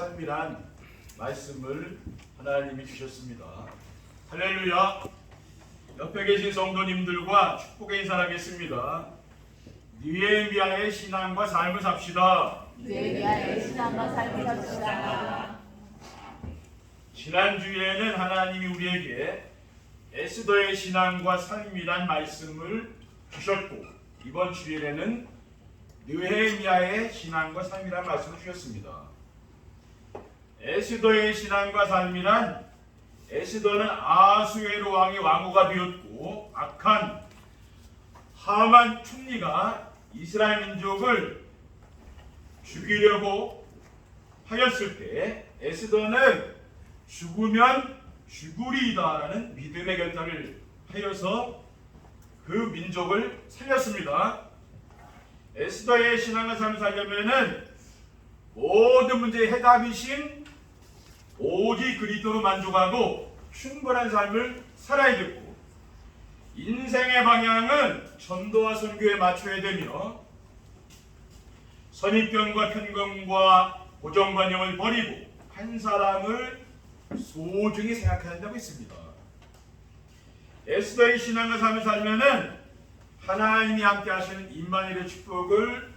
삶이란 말씀을 하나님이 주셨습니다. 할렐루야. 옆에 계신 성도님들과 축복의 인사하겠습니다. 니에미아의 신앙과 삶을 삽시다. 느헤미야의 신앙과 삶을 삽시다. 지난주에는 하나님이 우리에게 에스더의 신앙과 삶이란 말씀을 주셨고 이번 주일에는 느헤미야의 신앙과 삶이란 말씀을 주셨습니다. 에스더의 신앙과 삶이란 에스더는 아수에로 왕의 왕후가 되었고 악한 하만 총리가 이스라엘 민족을 죽이려고 하였을 때 에스더는 죽으면 죽으리이다라는 믿음의 결단을 하여서 그 민족을 살렸습니다. 에스더의 신앙과 삶을 살려면은 모든 문제의 해답이신 오직 그리스도로 만족하고 충분한 삶을 살아야 되고 인생의 방향은 전도와 선교에 맞춰야 되며 선입견과 편견과 고정관념을 버리고 한 사람을 소중히 생각해야 한다고 했습니다. 에스더의 신앙과 삶을 살면은 하나님이 함께 하시는 임마누엘의 축복을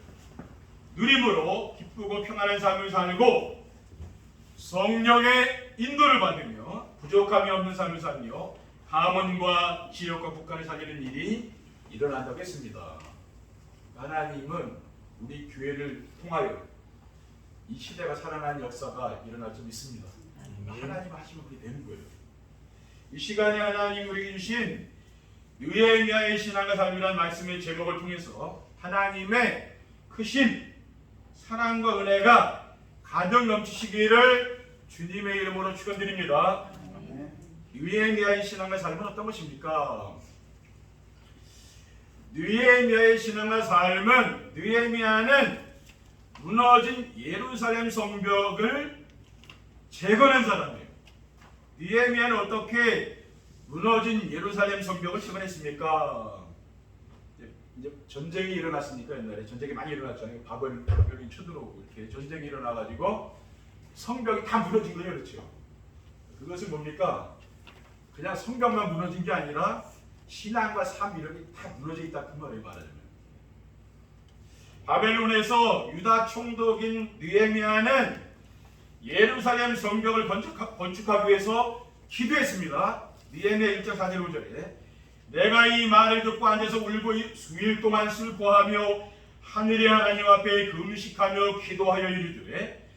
누림으로 기쁘고 평안한 삶을 살고 성령의 인도를 받으며 부족함이 없는 삶을 살며 가문과 지역과 국가를 살리는 일이 일어난다고 했습니다. 하나님은 우리 교회를 통하여 이 시대가 살아나는 역사가 일어날 줄 믿습니다. 하나님 하시면 그게 되는 거예요. 이 시간에 하나님 우리에게 주신 느헤미야의 신앙과 삶이라는 말씀의 제목을 통해서 하나님의 크신 사랑과 은혜가 가득 넘치시기를 주님의 이름으로 축원드립니다. 느헤미야의 신앙과 삶은 어떤 것입니까? 느헤미야의 신앙과 삶은 느헤미야는 무너진 예루살렘 성벽을 재건한 사람이에요. 느헤미야는 어떻게 무너진 예루살렘 성벽을 재건했습니까? 이제, 전쟁이 일어났으니까 옛날에 전쟁이 많이 일어났잖아요. 바벨 바벨이 쳐들어오고 이렇게 전쟁이 일어나가지고 성벽이 다 무너진 거예요, 그렇죠? 그것은 뭡니까? 그냥 성벽만 무너진 게 아니라 신앙과 삶 이런 게 다 무너져 있다 그 말이에요, 말하자면. 바벨론에서 유다 총독인 느헤미야는 예루살렘 성벽을 건축하, 건축하기 위해서 기도했습니다. 느헤미야 1장 4절 5절에 내가 이 말을 듣고 앉아서 울고 수일 동안 슬퍼하며 하늘의 하나님 앞에 금식하며 기도하여 이르되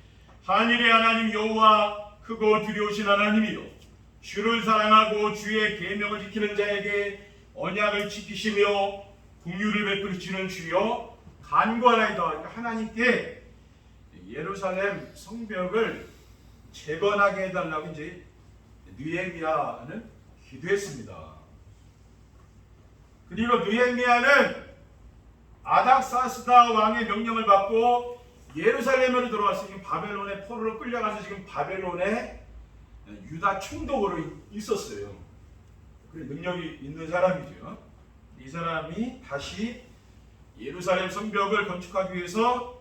하늘의 하나님 여호와 크고 두려우신 하나님이여 주를 사랑하고 주의 계명을 지키는 자에게 언약을 지키시며 국유를 베푸시는 주여 간구하나이다. 그러니까 하나님께 예루살렘 성벽을 재건하게 해달라고 이제 느헤미야는 기도했습니다. 그리고 느헤미야는 아닥사스다 왕의 명령을 받고 예루살렘으로 들어와서 지금 바벨론의 포로로 끌려가서 지금 바벨론의 유다 총독으로 있었어요. 그 능력이 있는 사람이죠. 이 사람이 다시 예루살렘 성벽을 건축하기 위해서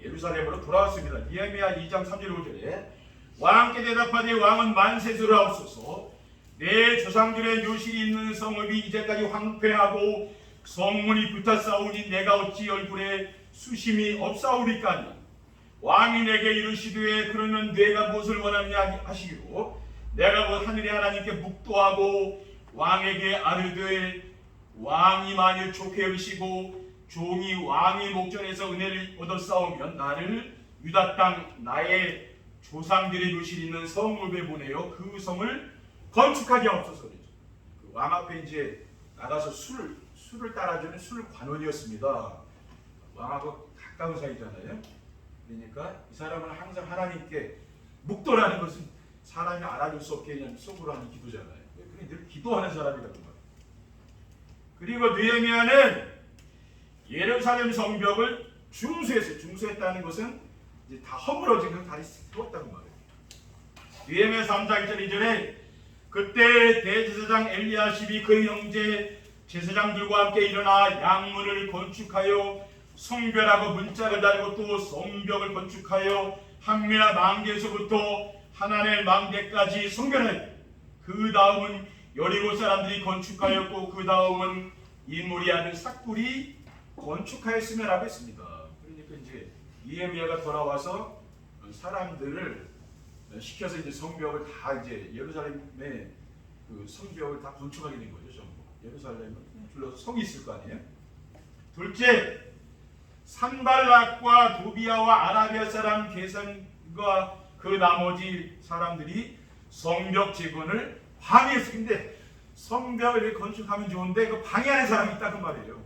예루살렘으로 돌아왔습니다. 니에미야 2장 3절 5절에 왕께 대답하되 왕은 만세스를 하옵소서 내 조상들의 묘실이 있는 성읍이 이제까지 황폐하고 성문이 불타싸우니 내가 어찌 얼굴에 수심이 없사오리까니? 왕이 내게 이르시되 그러면 내가 무엇을 원하느냐 하시기로 내가 곧 하늘의 하나님께 묵도하고 왕에게 아르되 왕이 만일 좋게 여기시고 종이 왕의 목전에서 은혜를 얻어 싸우면 나를 유다 땅 나의 조상들의 묘실 있는 성읍에 보내어 그 성을 건축하게 하옵소서 그랬죠. 그 왕 앞에 이제 나가서 술 술을 따라주는 술 관원이었습니다. 왕하고 가까운 사이잖아요. 그러니까 이 사람은 항상 하나님께 묵도라는 것은 사람이 알아줄 수 없게 그냥 속으로 하는 기도잖아요. 그게 늘 기도하는 사람이라고 말이에요. 그리고 느헤미야는 예루살렘 성벽을 중수했어요. 중수했다는 것은 이제 다 허물어진 걸 다시 세웠다는 말이에요. 느헤미야 3장 1절 2절에 그때 대제사장 엘리야십이 그의 형제 제사장들과 함께 일어나 양문을 건축하여 성별하고 문짝을 달고 또 성벽을 건축하여 항미나 망대에서부터 하나넬 망대까지 성결하였고 그 다음은 여리고 사람들이 건축하였고 그 다음은 인물이 아들 삭굴이 건축하였음이라고 했습니다. 그러니까 이제 이에미야가 돌아와서 사람들을 시켜서 이제 성벽을 다 이제 예루살렘의 그 성벽을 다 건축하게 된 거죠. 전부. 예루살렘은 둘러서 성이 있을 거 아니에요. 둘째, 산발락과 도비아와 아라비아 사람 계산과 그 나머지 사람들이 성벽 재건을 방해했어. 근데 성벽을 건축하면 좋은데 그 방해하는 사람이 있다 그 말이에요.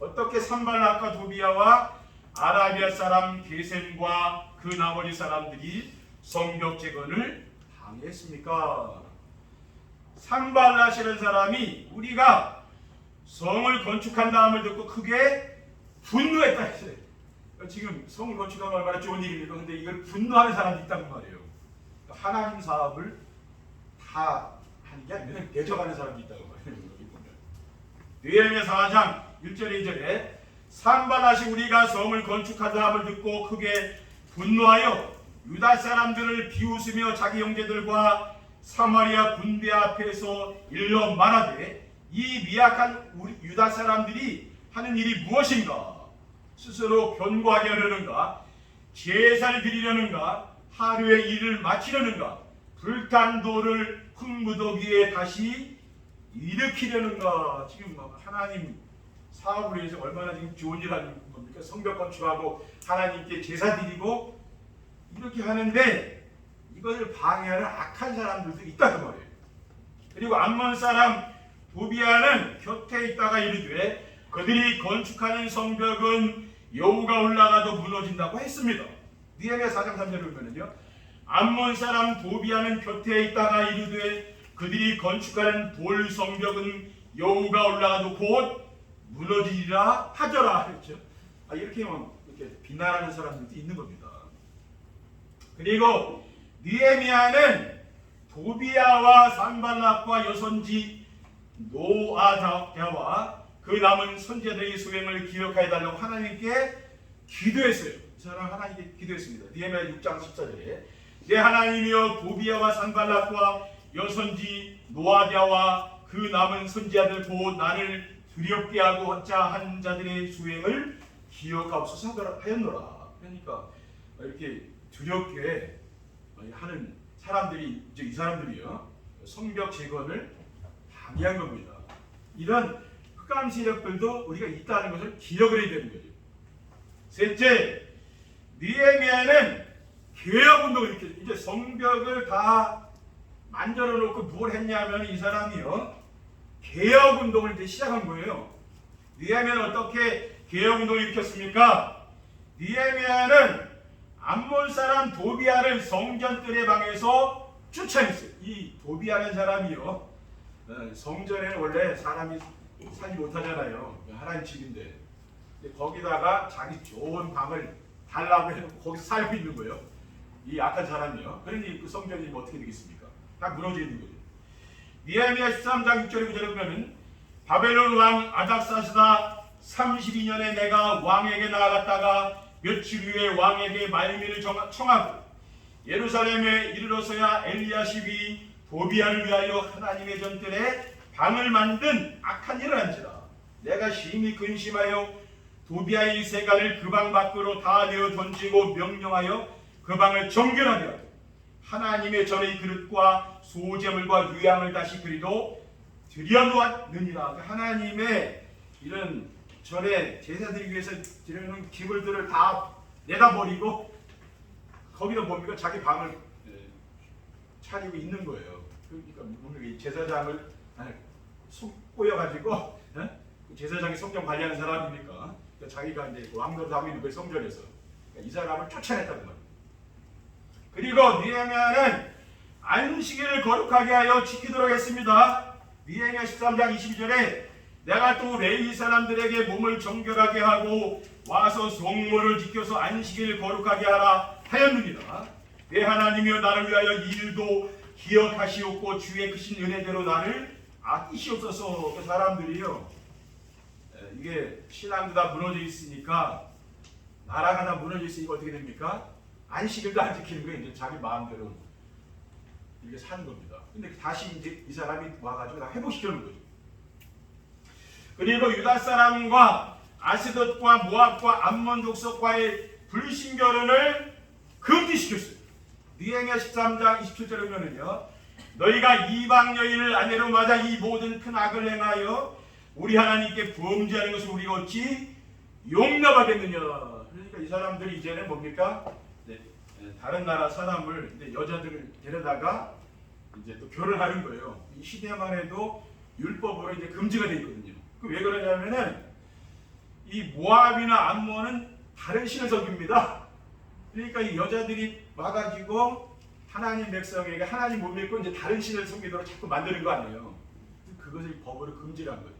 어떻게 산발락과 도비아와 아라비아 사람 게셈과 그 나머지 사람들이 성벽 재건을 방해했습니까? 산발라시는 사람이 우리가 성을 건축한 다음을 듣고 크게 분노했다 했어요. 지금 성을 건축하면 얼마나 좋은 일입니까? 근데 이걸 분노하는 사람이 있단 말이에요. 하나님 사업을 다 하는 게 아니라 대적하는 사람이 있다고 보면. 느헤미야 4장 1절에 2절에 산발라시 우리가 성을 건축한 다음을 듣고 크게 분노하여 유다 사람들을 비웃으며 자기 형제들과 사마리아 군대 앞에서 일러 말하되 이 미약한 우리 유다 사람들이 하는 일이 무엇인가? 스스로 견고하게 하려는가? 제사를 드리려는가? 하루의 일을 마치려는가? 불탄 돌을 흙무더기에 다시 일으키려는가? 지금 뭐 하나님 사업을 위해서 얼마나 지금 좋은 일 하는 겁니까? 성벽 건축하고 하나님께 제사 드리고 이렇게 하는데 이것을 방해하는 악한 사람들도 있다 그 말이에요. 그리고 암몬 사람 도비아는 곁에 있다가 이르되 그들이 건축하는 성벽은 여우가 올라가도 무너진다고 했습니다. 니에미야 4장 3절을 보면요. 암몬 사람 도비아는 곁에 있다가 이르되 그들이 건축하는 돌 성벽은 여우가 올라가도 곧 무너지리라 하더라 했죠. 아, 이렇게 막 이렇게 비난하는 사람들도 있는 겁니다. 그리고 니에미아는 도비아와 산발락과 여선지 노아다와 그 남은 선제들의 수행을 기억하여 달라고 하나님께 기도했어요. 이 사람 하나님께 기도했습니다. 니에미아 6장 14절에 내 하나님이여 도비아와 산발락과 여선지 노아디아와 그 남은 선지자들 곧 나를 두렵게 하고 자한 자들의 수행을 기억하옵소서 하였노라. 그러니까 이렇게 두렵게 하는 사람들이 이제 이 사람들이요 성벽 재건을 방해한 겁니다. 이런 흑암 세력들도 우리가 있다는 것을 기억을 해야 되는 거죠. 셋째, 니에미아는 개혁 운동을 일으켰 이제 성벽을 다 만들어 놓고 뭘 했냐면 이 사람이요 개혁 운동을 이제 시작한 거예요. 니에미아는 어떻게 개혁 운동을 일으켰습니까? 니에미아는 암몬 사람 도비아를 성전뜰의 방에서 쫓아냈어요. 이 도비아라는 사람이요. 어, 성전에는 원래 사람이 살지 못하잖아요. 하나님 집인데. 거기다가 자기 좋은 방을 달라고 해놓고 거기서 살고 있는 거예요. 이 악한 사람이요. 그러니 그 성전이 뭐 어떻게 되겠습니까? 다 무너져 있는 거죠. 니에미야 13장 6절에 9절에 보면은 바벨론 왕 아닥사스다 32년에 내가 왕에게 나아갔다가 며칠 후에 왕에게 말미를 정- 청하고 예루살렘에 이르러서야 엘리야십이 도비아를 위하여 하나님의 전뜰에 방을 만든 악한 일을 한지라. 내가 심히 근심하여 도비아의 세간을 그 방 밖으로 다 내어 던지고 명령하여 그 방을 정결하게 하고 하나님의 전의 그릇과 소재물과 유향을 다시 그리도 들여놓았느니라. 그 하나님의 이런 전에 제사 드리기 위해서 드리는 기물들을 다 내다버리고 거기다 뭡니까 자기 방을 예, 차리고 있는 거예요. 그러니까 이 제사장을 속 꼬여가지고 예? 그 제사장이 성전 관리하는 사람이니까 그러니까 자기가 이제 왕노릇 하고 있는 거예요 성전에서 그러니까 이 사람을 쫓아냈다는 거예요. 그리고 니에미아는 안식일을 거룩하게 하여 지키도록 했습니다. 니에미아 13장 22절에 내가 또 레위 사람들에게 몸을 정결하게 하고 와서 성물을 지켜서 안식일을 거룩하게 하라 하였느니라. 내 하나님이여 나를 위하여 이 일도 기억하시옵고 주의 크신 은혜대로 나를 아끼시옵소서. 그 사람들이요. 에, 이게 신앙도 다 무너져 있으니까 나라가 다 무너져 있으니까 어떻게 됩니까? 안식일도 안 지키는 거 이제 자기 마음대로 이렇게 사는 겁니다. 근데 다시 이제 이 사람이 와가지고 다 회복시켜놓은 거죠. 그리고 유다 사람과 아스돗과 모압과 암몬 족속과의 불신 결혼을 금지시켰어요. 느헤미야 13장 27절에 보면은요. 너희가 이방 여인을 아내로 맞아 이 모든 큰 악을 행하여 우리 하나님께 범죄하는 것을 우리가 어찌 용납하겠느냐. 그러니까 이 사람들이 이제는 뭡니까? 네, 네, 다른 나라 사람을 이제 여자들을 데려다가 이제 또 결혼하는 거예요. 이 시대만 해도 율법으로 이제 금지가 돼 있거든요. 그 왜 그러냐면은 이 모압이나 암몬은 다른 신을 섬깁니다. 그러니까 이 여자들이 와가지고 하나님 백성에게 하나님 못 믿고 이제 다른 신을 섬기도록 자꾸 만드는 거 아니에요. 그것을 법으로 금지를 한 거죠.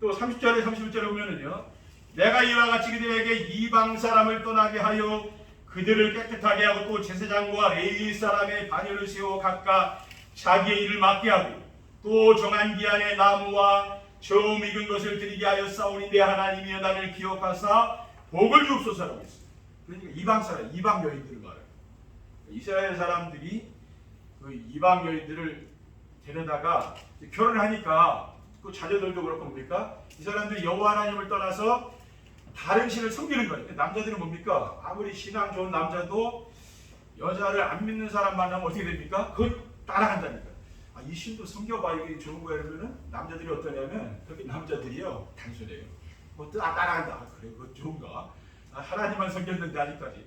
또 30절에 31절에 보면은요. 내가 이와 같이 그들에게 이방 사람을 떠나게 하여 그들을 깨끗하게 하고 또 제사장과 레위 사람의 반열을 세워 각각 자기의 일을 맡게 하고 또 정한 기한에 나무와 처음 익은 것을 드리게 하여 싸우니 내 하나님이여 나를 기억하사 복을 주옵소서라고 했어요. 그러니까 이방 사람, 이방 여인들을 말해요. 이스라엘 사람들이 그 이방 여인들을 데려다가 결혼하니까 그 자녀들도 그렇고 뭡니까? 이 사람들이 여호와 하나님을 떠나서 다른 신을 섬기는 거예요. 남자들은 뭡니까? 아무리 신앙 좋은 남자도 여자를 안 믿는 사람 만나면 어떻게 됩니까? 그걸 따라간다니까. 아, 이 신도 섬겨봐 이게 좋은 거야 이러면은 남자들이 어떠냐면 그렇게 남자들이요 단순해요. 뭐 따- 따라간다. 아, 그래 그거 좋은가? 아, 하나님만 섬겼는데 아직까지.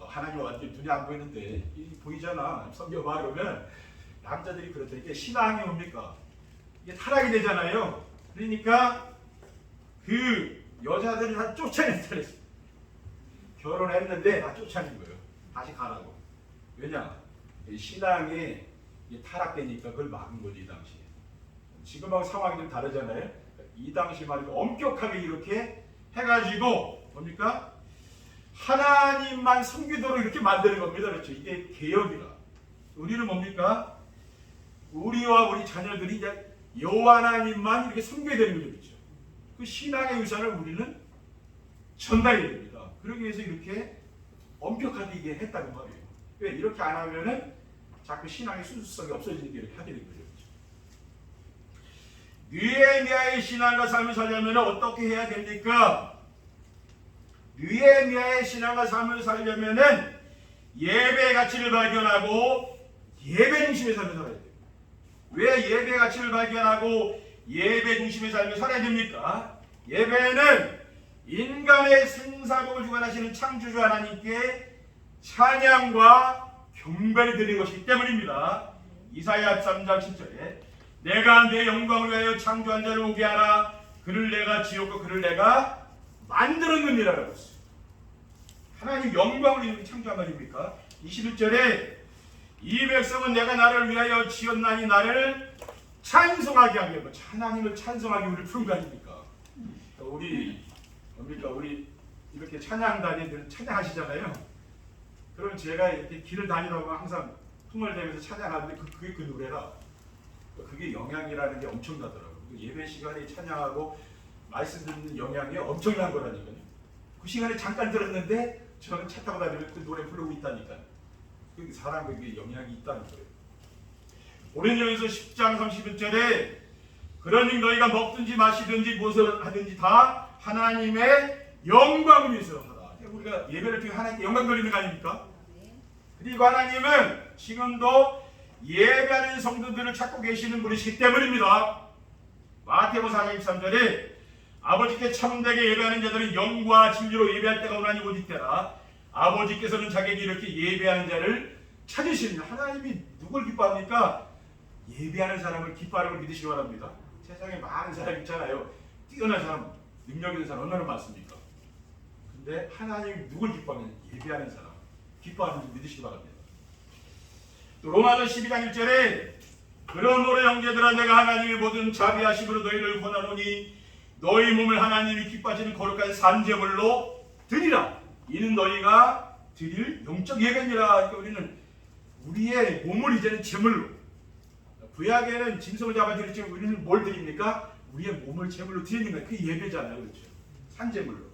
아, 하나님 완전 눈에 안 보이는데 이 보이잖아. 섬겨봐 이러면 남자들이 그렇다니까 신앙이 뭡니까? 이게 타락이 되잖아요. 그러니까 그 여자들이 다 쫓아낸다. 결혼했는데 다 쫓아낸 거예요. 다시 가라고. 왜냐? 이게 타락되니까 그걸 막은 거지 이 당시에. 지금하고 상황이 좀 다르잖아요. 이 당시만 해도 엄격하게 이렇게 해가지고 뭡니까? 하나님만 섬기도록 이렇게 만드는 겁니다. 그렇죠? 이게 개혁이라. 우리는 뭡니까? 우리와 우리 자녀들이 이제 여호와 하나님만 이렇게 섬겨야 되는 거죠. 그렇죠? 그 신앙의 의사를 우리는 전달해야 됩니다. 그러기 위해서 이렇게 엄격하게 이게 했다는 말이에요. 왜 이렇게 안 하면은 자꾸 신앙의 순수성이 없어지는 게 이렇게 하게 된 거죠. 느헤미야의 신앙과 삶을 살려면 어떻게 해야 됩니까? 느헤미야의 신앙과 삶을 살려면은 예배 가치를 발견하고 예배 중심의 삶을 살아야 돼요. 왜 예배 가치를 발견하고 예배 중심의 삶을 살아야 됩니까? 예배는 인간의 생사복을 주관하시는 창조주 하나님께 찬양과 경배를 드리는 것이기 때문입니다. 이사야 3장 7절에 내가 내 영광을 위하여 창조한 자를 오게 하라 그를 내가 지었고 그를 내가 만들었느니라라고 했어요. 하나님 영광을 위해 창조한 거 아닙니까? 21절에 이 백성은 내가 나를 위하여 지었나니 나를 찬송하게 하게 하고 하나님을 찬송하게 우리를 부른 거 아닙니까? 우리 뭡니까 우리 이렇게 찬양단이들 찬양하시잖아요. 그럼 제가 이렇게 길을 다니다 보면 항상 흥얼대면서 찬양하는데 그, 그게 그 노래라. 그게 영향이라는 게 엄청나더라고요. 그 예배 시간에 찬양하고 말씀 듣는 영향이 엄청난 거라니까요. 그 시간에 잠깐 들었는데 저는 차 타고 다니면서 그 노래 부르고 있다니까요. 그 사람 그게 영향이 있다는 거예요. 오른쪽에서 10장 31절에 그러니 너희가 먹든지 마시든지 무엇을 하든지 다 하나님의 영광을 위해서 하라. 우리가 예배를 통해 하나님께 영광 돌리는 거 아닙니까? 그리고 하나님은 지금도 예배하는 성도들을 찾고 계시는 분이시기 때문입니다. 마태복음 4장 23절에 아버지께 참되게 예배하는 자들은 영과 진리로 예배할 때가 오나니 오직 때라 아버지께서는 자기에게 이렇게 예배하는 자를 찾으시는 하나님이 누굴 기뻐합니까? 예배하는 사람을 기뻐하는 걸 믿으시기 바랍니다. 세상에 많은 사람 있잖아요. 뛰어난 사람, 능력 있는 사람 얼마나 많습니까? 근데 하나님이 누굴 기뻐하냐? 예배하는 사람, 기뻐하는 줄 믿으시기 바랍니다. 또 로마서 12장 1절에 그러므로 형제들아 내가 하나님의 모든 자비하심으로 너희를 권하노니 너희 몸을 하나님이 기뻐하시는 거룩한 산제물로 드리라. 이는 너희가 드릴 영적 예배니라. 그러니까 우리는 우리의 몸을 이제는 제물로 구약에는 짐승을 잡아 드렸지만 우리는 뭘 드립니까? 우리의 몸을 제물로 드리는 거예요. 그게 예배잖아요. 그렇죠? 산제물로.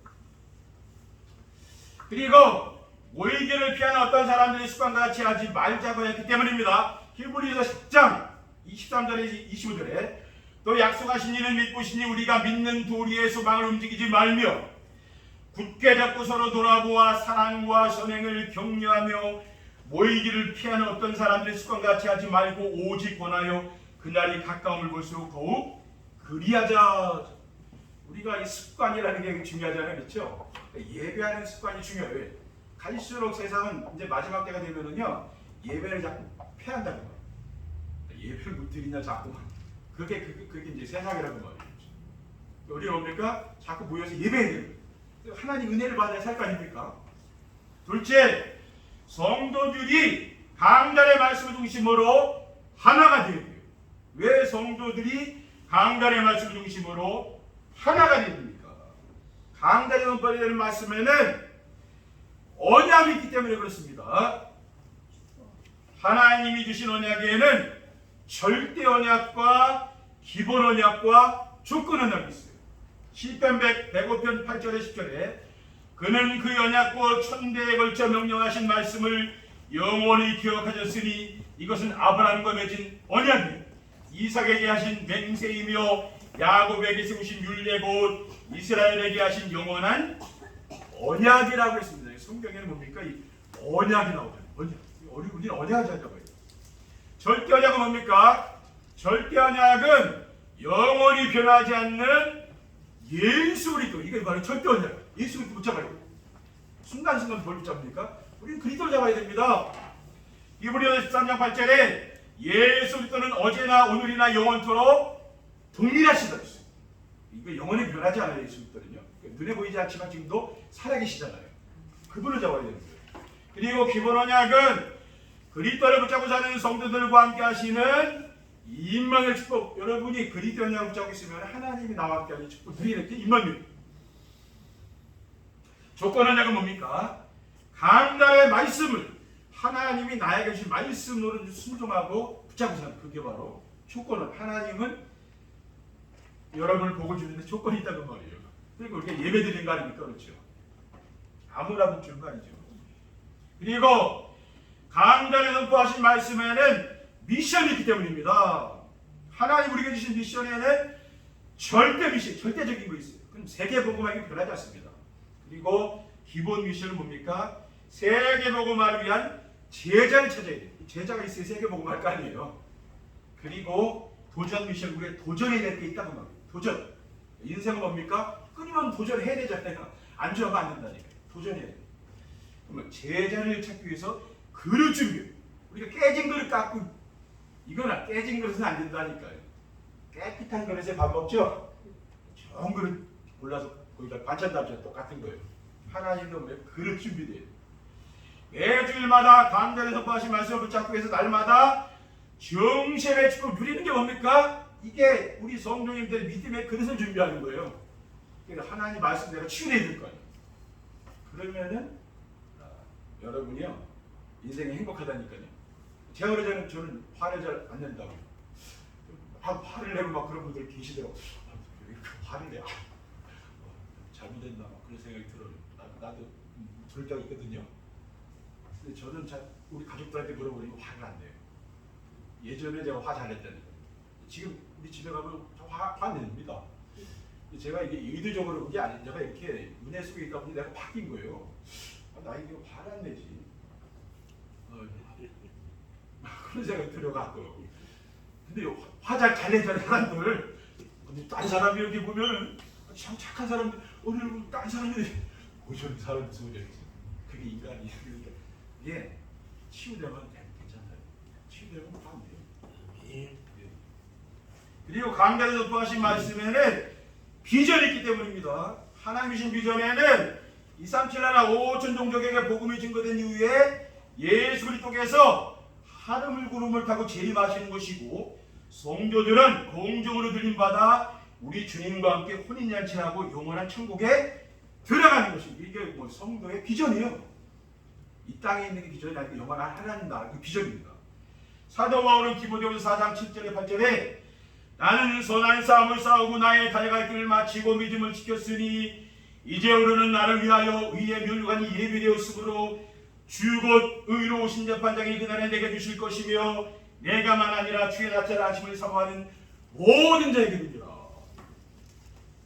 그리고 모이기를 피하는 어떤 사람들의 습관과 같이 하지 말자고 했기 때문입니다. 히브리서 10장 23절에 25절에 또 약속하신 이를 믿고 시니 우리가 믿는 도리의 소망을 움직이지 말며 굳게 잡고 서로 돌아보아 사랑과 선행을 격려하며 모이기를 피하는 어떤 사람들의 습관과 같이 하지 말고 오직 권하여 그날이 가까움을 볼수록 더욱 그리하자. 우리가 이 습관이라는 게 중요하잖아요, 그렇죠? 예배하는 습관이 중요해요. 갈수록 세상은 이제 마지막 때가 되면은요 예배를 자꾸 패한다는 거예요. 예배를 못 드리냐 자꾸 그게 그게, 그게 이제 세상이라는 거예요. 우리 뭡니까? 자꾸 모여서 예배해야. 하나님 은혜를 받아야 살 거 아닙니까? 둘째, 성도들이 강단의 말씀을 중심으로 하나가 되어야 돼요. 왜 성도들이 강단의 말씀을 중심으로 하나가 됩니까? 강단에 논법이 되는 말씀에는 언약이 있기 때문에 그렇습니다. 하나님이 주신 언약에는 절대 언약과 기본 언약과 조건 언약이 있어요. 시편 100, 105편 8절에 10절에 그는 그 언약과 천대에 걸쳐 명령하신 말씀을 영원히 기억하셨으니 이것은 아브라함과 맺은 언약이요 이삭에게 하신 맹세이며 야곱에게 세우신 율례 곧 이스라엘에게 하신 영원한 언약이라고 했습니다. 성경에는 뭡니까? 이 언약이 나오잖아요. 언약. 우리 우리는 언약을 찾아봐요. 절대 언약은 뭡니까? 절대 언약은 영원히 변하지 않는 예수 그리스도 이게 바로 절대 언약. 예수 그리스도 붙잡아요. 순간순간 뭘 붙잡습니까? 우리는 그리스도를 잡아야 됩니다. 이브리서 13장 8절에 예수 그리스도는 어제나 오늘이나 영원토록 동일하시다 했어요. 이거 영원히 변하지 않아요 예수 그리스도는요. 눈에 보이지 않지만 지금도 살아계시잖아요. 그분을 잡아야 되는 거예요. 그리고 기본 언약은 그리스도를 붙잡고 사는 성도들과 함께 하시는 임만의 축복. 여러분이 그리스도 언약을 붙잡고 있으면 하나님이 나와 함께 하는 축복 드리는 게 임만입니다. 조건 언약은 뭡니까? 강단의 말씀을 하나님이 나에게 주신 말씀으로 순종하고 붙잡고 사는 그게 바로 조건은 하나님은 여러분을 복을 주는데 조건이 있다는 말이에요. 그리고 우리가 예배 드리는 거 아닙니까? 그렇죠. 아무나 붙주는 거 아니죠. 그리고 강단에 선포하신 말씀에는 미션이 있기 때문입니다. 하나님 우리에게 주신 미션에는 절대 미션, 절대적인 거 있어요. 그럼 세계 복음하기 변하지 않습니다. 그리고 기본 미션은 뭡니까? 세계 복음화를 위한 제자를 찾아야 돼요. 제자가 있어야 세계 복음할 거 아니에요. 그리고 도전 미션 우리가 도전해야 될게 있다고 말해요. 도전. 인생은 뭡니까? 끊임없는 도전해야 되잖아요. 안주하면 안 된다니까. 도전해야 돼요. 그러면 제자를 찾기 위해서 그릇 준비. 우리가 깨진 그릇 갖고 이거나 깨진 그릇은 안 된다니까요. 깨끗한 그릇에 밥 먹죠. 좋은 그릇 골라서 거기다 반찬 담죠. 똑같은 거예요. 하나님도 왜 그릇 준비돼요. 매주일마다 강단에 선포하신 말씀을 붙잡고 해서 날마다 정신의 축복 누리는 게 뭡니까? 이게 우리 성도님들 믿음의 그릇을 준비하는 거예요. 그러니까 하나님 말씀대로 치유해야 될 거예요. 그러면은 아, 여러분이요 인생이 행복하다니까요. 제가 그러자면 저는 화를 잘 안 낸다고요. 화, 화를 내고 막 그런 분들 계시더라고. 아, 화를 내? 아, 어, 잘못했나 막 그런 생각이 들어요. 나, 음, 그럴 때가 있거든요. 근데 저는 잘 우리 가족들한테 물어보니까 화를 안 내요. 예전에 제가 화 잘 냈다니까. 지금 우리 집에 가면 화 냅니다. 제가 이게 의도적으로 그게 아닌 제가 이렇게 은혜 속에 있다 보니 내가 바뀐 거예요. 아, 나 이게 화를 안 내지. 어, 그런 생각이 들어갖고. 근데 화잘 잘 내는 사람들, 근데 딴 사람이 이렇게 보면은 참 착한 사람들, 오늘 딴 사람들이 오전 사람 소리 그게 인간이 그러니까 이게 치유되면 괜찮아요. 치유되면 다 돼요. 예. 그리고 강단에서 또하신 말씀에는 비전이 있기 때문입니다. 하나님 주신 비전에는 2, 3, 7 나라 5천 종족에게 복음이 증거된 이후에 예수 그리스도께서 하늘을 구름을 타고 재림하시는 것이고 성도들은 공중으로 들림받아 우리 주님과 함께 혼인잔치하고 영원한 천국에 들어가는 것입니다. 이게 뭐 성도의 비전이에요. 이 땅에 있는 게 비전이 아니고 영원한 하나님 나라 그 비전입니다. 사도 바울은 디모데후서 4장 7절에 8절에 나는 선한 싸움을 싸우고 나의 달갈 길을 마치고 믿음을 지켰으니 이제으로는 나를 위하여 의의 멸류관이 예비되었으므로 주곧 의로우신 재판장이 그날에 내게 주실 것이며 내가만 아니라 주의 나타를 아심을 사모하는 모든 자에게 줍니다.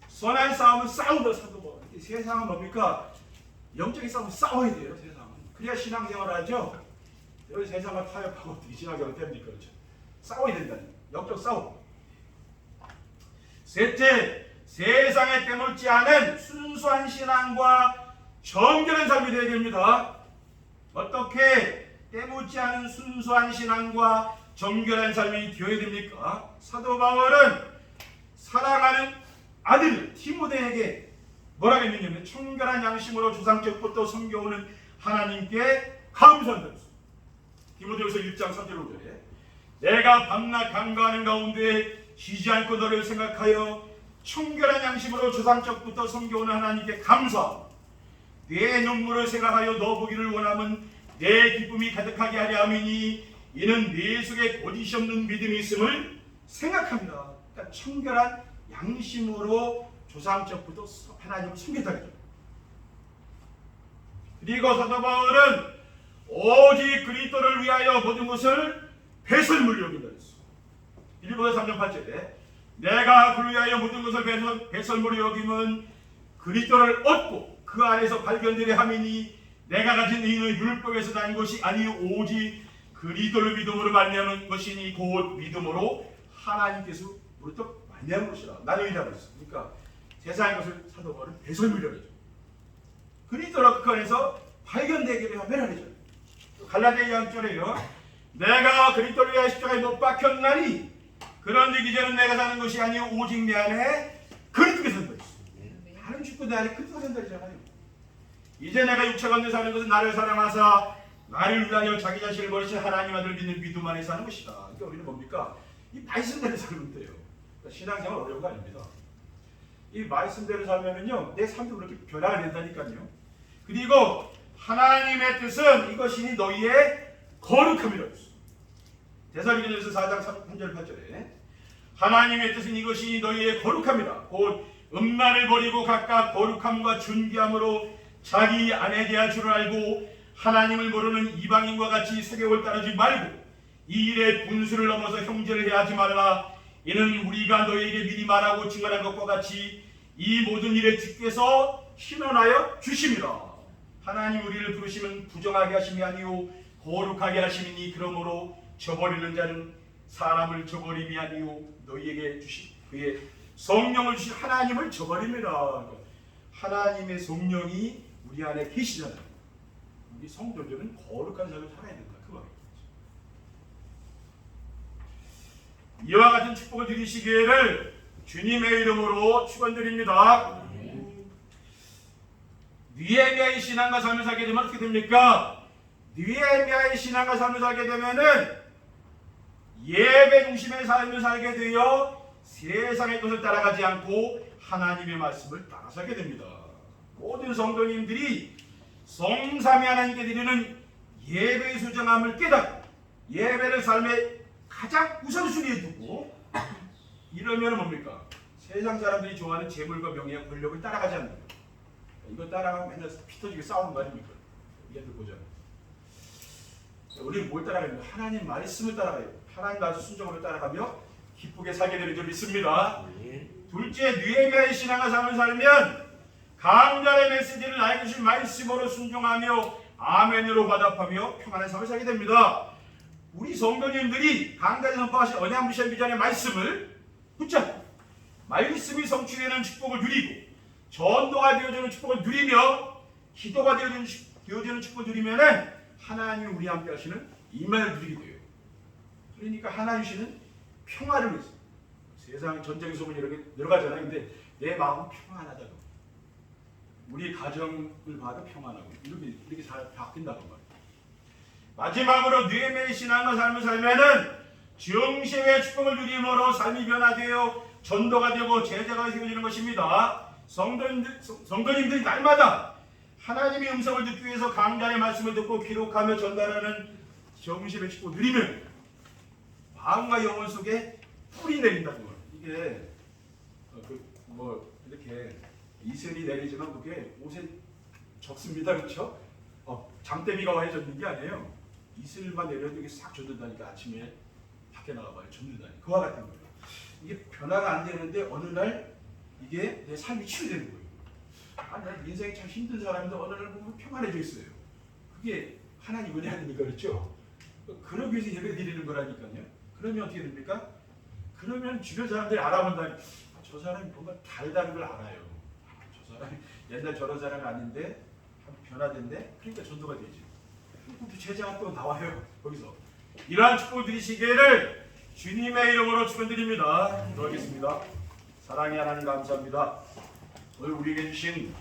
선한 싸움은 싸우다 사도 이 세상은 뭡니까? 영적인 싸움은 싸워야 돼요. 세상은. 그래야 신앙생활을 하죠. 여기 세상을 타협하고 신앙생활 됩니까? 그렇죠? 싸워야 된다니. 영적 싸움. 셋째, 세상에 때묻지 않은 순수한 신앙과 정결한 삶이 되어야 됩니다. 어떻게 때묻지 않은 순수한 신앙과 정결한 삶이 되어야 됩니까? 사도 바울은 사랑하는 아들 티모데에게 뭐라고 했느냐면 청결한 양심으로 조상적부터 섬겨오는 하나님께 감사한다. 디모데후서 1장 3절 5절에 내가 밤낮 간과하는 가운데 쉬지 않고 너를 생각하여 청결한 양심으로 조상적부터 섬겨오는 하나님께 감사. 내 눈물을 생각하여 너 보기를 원함은 내 기쁨이 가득하게 하려 함이니 이는 내 속에 거짓이 없는 믿음이 있음을 생각합니다. 그러니까 청결한 양심으로 조상적부터 하나님을 섬겼다는 거죠. 그리고 사도 바울은 오직 그리스도를 위하여 모든 것을 배설물로 여긴다 그랬어. 빌리보서 3장 8절에 내가 그를 위하여 모든 것을 배설, 배설물로 여김은 그리스도를 얻고 그 안에서 발견되려 함이니 내가 가진 의는 율법에서 난 것이 아니요 오직 그리스도를 믿음으로 말미암은 것이니 곧 믿음으로 하나님께서로부터 말미암은 것이라 했어. 그러니까 세상의 것을 사도 바울은 배설물이라고 했죠. 그리스도로 그 안에서 발견되기를 하면 하죠. 갈라디아 2장절에요. 내가 그리스도를 위하여 십자가에 못 박혔나니 그런즉 이제는 내가 사는 것이 아니요 오직 내 안에 그리스도가 산다 했어. 다른 죽고 내 안에 그리스도가 산다잖아요. 이제 내가 육체가 없는 사는 것은 나를 사랑하사 나를 위하여 자기 자신을 버리신 하나님 아들 믿는 믿음 안에 사는 것이다. 그러니까 우리는 뭡니까? 이 말씀대로 살면 돼요. 그러니까 신앙생활 어려운 거 아닙니다. 이 말씀대로 살면은요 내 삶도 그렇게 변화가 된다니까요. 그리고 하나님의 뜻은 이것이니 너희의 거룩함이라 했어. 대사리전에서 4장 3절 8절에 하나님의 뜻은 이것이 너희의 거룩함이라. 곧 음란을 버리고 각각 거룩함과 준기함으로 자기 안에 대한 줄을 알고 하나님을 모르는 이방인과 같이 세계를 따르지 말고 이 일에 분수를 넘어서 형제를 해하지 말라. 이는 우리가 너희에게 미리 말하고 증언한 것과 같이 이 모든 일에 주께서 신원하여 주심이라 하나님 우리를 부르시면 부정하게 하심이 아니요 거룩하게 하심이니 그러므로 저버리는 자는 사람을 저버림이 아니요 너희에게 주신 그의 성령을 주신 하나님을 저버립니다. 하나님의 성령이 우리 안에 계시잖아요. 우리 성도들은 거룩한 삶을 살아야 된다. 그 말이죠. 이와 같은 축복을 드리시기를 주님의 이름으로 축원드립니다. 니에미아의 신앙과 삶을 살게 되면 어떻게 됩니까? 니에미아의 신앙과 삶을 살게 되면은 예배 중심의 삶을 살게 되어 세상의 것을 따라가지 않고 하나님의 말씀을 따라 살게 됩니다. 모든 성도님들이 성삼위 하나님께 드리는 예배의 소중함을 깨닫고 예배를 삶의 가장 우선순위에 두고 이러면 뭡니까? 세상 사람들이 좋아하는 재물과 명예와 권력을 따라가지 않는 거예요. 이거 따라가면 맨날 피 터지게 싸우는 거 아닙니까? 얘들 보잖아요. 우리는 뭘 따라가냐? 하나님 말씀을 따라가요. 하나님 말씀 순종으로 따라가며 기쁘게 살게 되는 줄 믿습니다. 둘째, 느헤미야의 신앙과 삶을 살면 강단의 메시지를 나에게 주신 말씀으로 순종하며 아멘으로 화답하며 평안한 삶을 살게 됩니다. 우리 성도님들이 강단에 선포하신 언약 미션 비전의 말씀을 붙잡고 말씀이 성취되는 축복을 누리고 전도가 되어지는 축복을 누리며 기도가 축- 되어지는 축복을 누리면은 하나님이 우리 함께 하시는 임만을 누리게 돼요. 그러니까 하나님 주시는 평화를 위해서 세상 전쟁 소문 이렇게 들어가잖아요. 근데 내 마음은 평안하다고. 우리 가정을 봐도 평안하고 이렇게 이렇게 잘 바뀐다고 말이에요. 마지막으로 뇌의 신앙과 삶을 살면은 정신의 축복을 누림으로 삶이 변화되어 전도가 되고 제자가 세워지는 것입니다. 성도님들, 성- 성도님들이 날마다 하나님의 음성을 듣기 위해서 강단의 말씀을 듣고 기록하며 전달하는 정신의 축복을 누리면 마음과 영혼 속에 뿌리 내린다는 거예요. 이게 어, 그, 뭐 이렇게 이슬이 내리지만 그게 옷에 적습니다, 그렇죠? 어, 장대비가 와야 젖는 게 아니에요. 이슬만 내려도 이게 싹 젖는다니까 아침에 밖에 나가봐요, 젖는다니. 그와 같은 거예요. 이게 변화가 안 되는데 어느 날 이게 내 삶이 치유되는 거예요. 아, 난 인생이 참 힘든 사람인데 어느 날 보면 평안해져 있어요. 그게 하나님 은혜 아닙니까, 그렇죠? 그러기 위해서 예배 드리는 거라니까요. 그러면 어떻게 됩니까? 그러면 주변 사람들이 알아본다니 아, 저 사람이 뭔가 다르다는 걸 알아요. 아, 저 사람이 옛날 저런 사람이 아닌데 한 변화된데 그러니까 전도가 되지. 또 제자가 또 나와요 거기서 이러한 축복 드리시기를 주님의 이름으로 축원드립니다. 기도하겠습니다. 사랑의 하나님 감사합니다. 오늘 우리에게 주신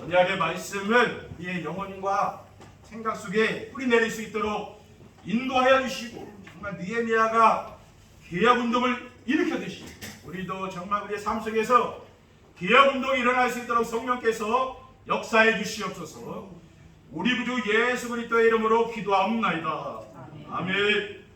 언약의 말씀을 우리의 영혼과 생각 속에 뿌리내릴 수 있도록 인도하여 주시고 정말 느헤미야가 개혁 운동을 일으켜주시고 우리도 정말 우리의 삶 속에서 개혁 운동이 일어날 수 있도록 성령께서 역사해 주시옵소서. 우리 구주 예수 그리스도의 이름으로 기도하옵나이다. 아멘